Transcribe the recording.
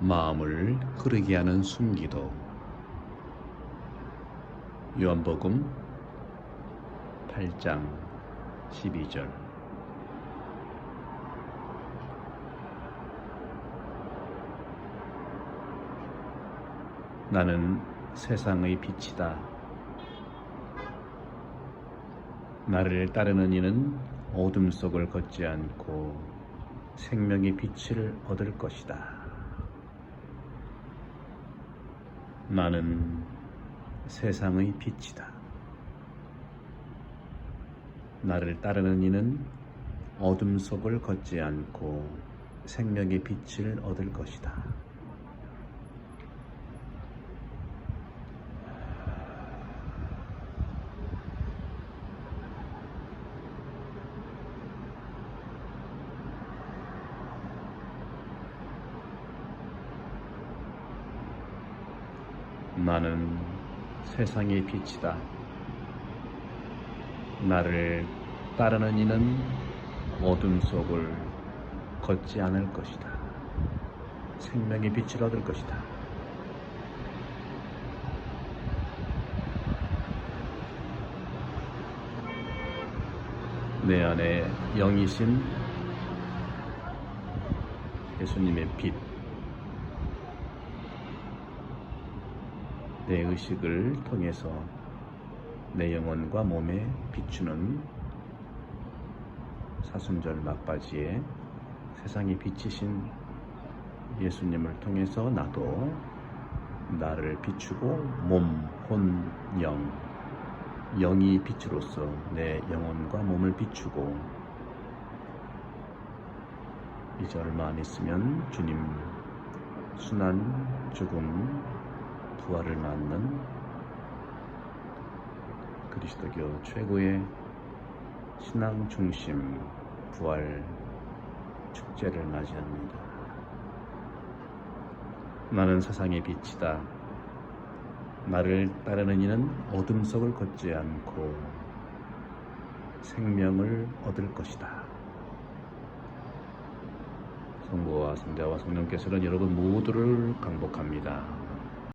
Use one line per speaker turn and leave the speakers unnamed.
마음을 흐르게 하는 숨기도 요한복음 8장 12절 나는 세상의 빛이다. 나를 따르는 이는 어둠 속을 걷지 않고 생명의 빛을 얻을 것이다. 나는 세상의 빛이다. 나를 따르는 이는 어둠 속을 걷지 않고 생명의 빛을 얻을 것이다. 나는 세상의 빛이다. 나를 따르는 이는 어둠 속을 걷지 않을 것이다. 생명의 빛을 얻을 것이다. 내 안에 영이신 예수님의 빛, 내 의식을 통해서 내 영혼과 몸에 비추는 사순절 막바지에 세상에 비치신 예수님을 통해서 나도 나를 비추고 몸, 혼, 영, 영이 빛으로서 내 영혼과 몸을 비추고 이제 얼마 안 있으면 주님 순환 죽음 부활을 맞는 그리스도교 최고의 신앙 중심 부활 축제를 맞이합니다. 나는 세상의 빛이다. 나를 따르는 이는 어둠 속을 걷지 않고 생명을 얻을 것이다. 성부와 성자와 성령께서는 여러분 모두를 강복합니다.